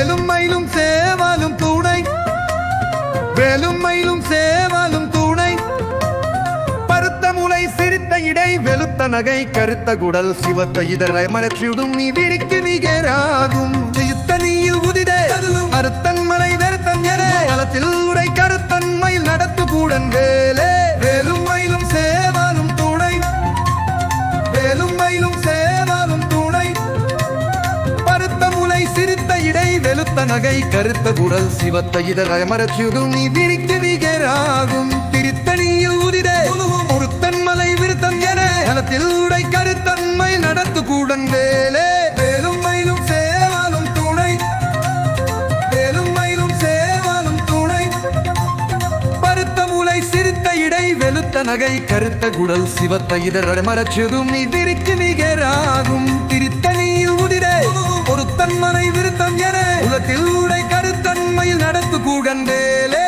வேலும் மயிலும் சேவாலும் துணை. வேலும் மயிலும் சேவாலும் துணை. பருத்த முளை சிரித்த இடை வெளுத்த நகை கருத்த குடல் சிவத்த இதழை மலர்ச்சியுடும் நீ விரிக்கு நிகராகும் வெளுத்த நகை கருத்த குரல் சிவத்த இதழ அமரச்சுகும் நீ விரிக்கு நிகராகும் திருத்தணியில் உதிரே ஒருத்தன் மலை விருத்தம் என நலத்தில் உடை கருத்தன்மை நடத்து கூடன் வேலே. வேலும் மயிலும் சேவாலும் துணை. வேலும் மயிலும் சேவாலும் துணை. பருத்த மூளை சிரித்த இடை வெளுத்த நகை கருத்த குடல் சிவத்த இதழ அமரச்சுகும் நீ விரிக்கு நிகராகும் திருத்த கருத்தில் உடை கருத்தன்மையில் நடத்து கூடண்டேலே